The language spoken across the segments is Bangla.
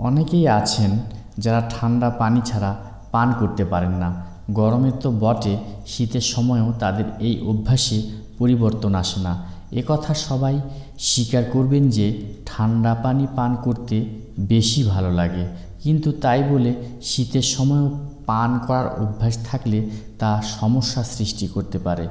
অনেকেই আছেন যারা ঠান্ডা পানি ছাড়া পান করতে পারেন না। গরমের তো বটে, শীতের সময়ও তাদের এই অভ্যাসে পরিবর্তন আসে না। একথা সবাই স্বীকার করবেন যে ঠান্ডা পানি পান করতে বেশি ভালো লাগে। কিন্তু তাই বলে শীতের সময়ও পান করার অভ্যাস থাকলে তা সমস্যা সৃষ্টি করতে পারে।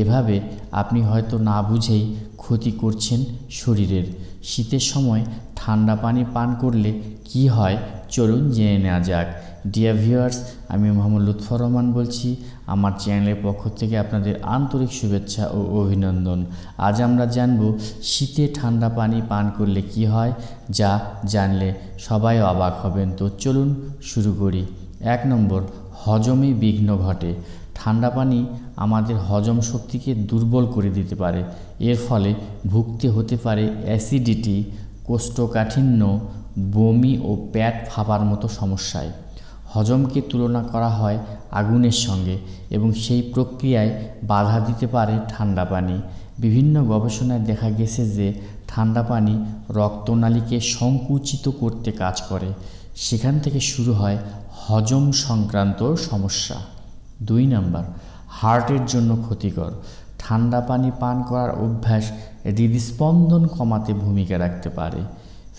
এভাবে আপনি হয়তো না বুঝেই ক্ষতি করছেন শরীরের। শীতের সময় ঠান্ডা পানি পান করলে কি হয় চলুন জেনে নেওয়া যাক। ডিয়ার ভিউয়ার্স আমি মোহাম্মদ লুৎফর রহমান বলছি। আমার চ্যানেলের পক্ষ থেকে আপনাদের আন্তরিক শুভেচ্ছা ও অভিনন্দন। আজ আমরা জানব শীতে ঠান্ডা পানি পান করলে কি হয়, যা জানলে সবাই অবাক হবেন। তো চলুন শুরু করি। এক নম্বর, হজমে বিঘ্ন ঘটে। ঠান্ডা পানি আমাদের হজম শক্তিকে দুর্বল করে দিতে পারে। এর ফলে ভুগতে হতে পারে অ্যাসিডিটি, কোষ্ঠকাঠিন্য, বমি ও প্যাট ফাঁপার মতো সমস্যায়। হজমকে তুলনা করা হয় আগুনের সঙ্গে এবং সেই প্রক্রিয়ায় বাধা দিতে পারে ঠান্ডা পানি। বিভিন্ন গবেষণায় দেখা গেছে যে ঠান্ডা পানি রক্তনালীকে সংকুচিত করতে কাজ করে। সেখান থেকে শুরু হয় হজম সংক্রান্ত সমস্যা। দুই নাম্বার, হার্টের জন্য ক্ষতিকর। ঠান্ডা পানি পান করার অভ্যাস হৃদস্পন্দন কমাতে ভূমিকা রাখতে পারে।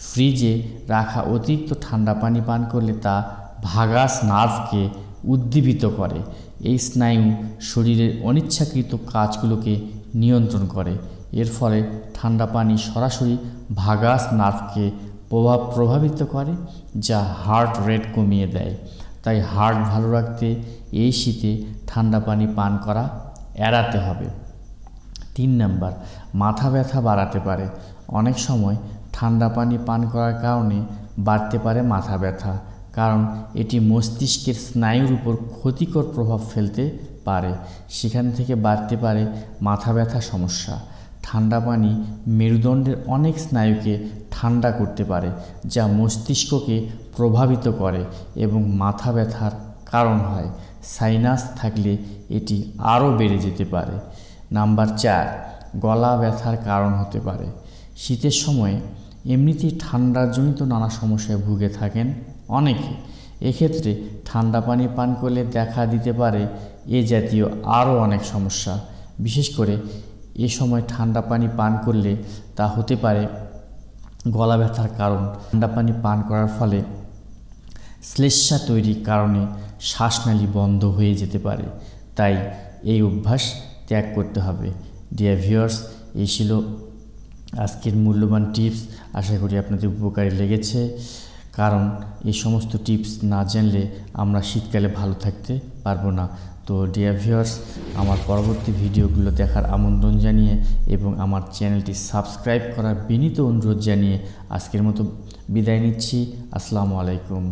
ফ্রিজে রাখা অতিরিক্ত ঠান্ডা পানি পান করলে তা ভাগাস নার্ভকে উদ্দীপিত করে। এই স্নায়ু শরীরের অনিচ্ছাকৃত কাজগুলোকে নিয়ন্ত্রণ করে। এর ফলে ঠান্ডা পানি সরাসরি ভাগাস নার্ভকে প্রভাব প্রভাবিত করে, যা হার্ট রেট কমিয়ে দেয়। তাই হার্ট ভালো রাখতে এই শীতে ঠান্ডা পানি পান করা এড়াতে হবে। তিন নাম্বার, মাথা ব্যথা বাড়াতে পারে। অনেক সময় ঠান্ডা পানি পান করার কারণে বাড়তে পারে মাথা ব্যথা, কারণ এটি মস্তিষ্কের স্নায়ুর উপর ক্ষতিকর প্রভাব ফেলতে পারে। সেখান থেকে বাড়তে পারে মাথা ব্যথা সমস্যা। ঠান্ডা পানি মেরুদণ্ডের অনেক স্নায়ুকে ঠান্ডা করতে পারে, যা মস্তিষ্ককে প্রভাবিত করে এবং মাথা ব্যথার কারণ হয়। সাইনাস থাকলে এটি আরও বেড়ে যেতে পারে। নাম্বার চার, গলা ব্যথার কারণ হতে পারে। শীতের সময়ে এমনিতেই ঠান্ডাজনিত নানা সমস্যায় ভুগে থাকেন অনেকে। এক্ষেত্রে ঠান্ডা পানি পান করলে দেখা দিতে পারে এ জাতীয় আরও অনেক সমস্যা। বিশেষ করে এ সময় ঠান্ডা পানি পান করলে তা হতে পারে গলা ব্যথার কারণ। ঠান্ডা পানি পান করার ফলে শ্লেষ্মা তৈরির কারণে শ্বাসনালী বন্ধ হয়ে যেতে পারে। তাই এই অভ্যাস ত্যাগ করতে হবে। ডিয়ার ভিউয়ার্স এই ছিল আজকের মূল্যবান টিপস। আশা করি আপনাদের উপকারী লেগেছে। কারণ এই সমস্ত টিপস না জানলে আমরা শীতকালে ভালো থাকতে পারব না। তো ডিয়ার ভিউয়ার্স আমার পরবর্তী ভিডিওগুলো দেখার আমন্ত্রণ জানিয়ে এবং আমার চ্যানেলটি সাবস্ক্রাইব করার বিনীত অনুরোধ জানিয়ে আজকের মতো বিদায় নিচ্ছি। আসসালামু আলাইকুম।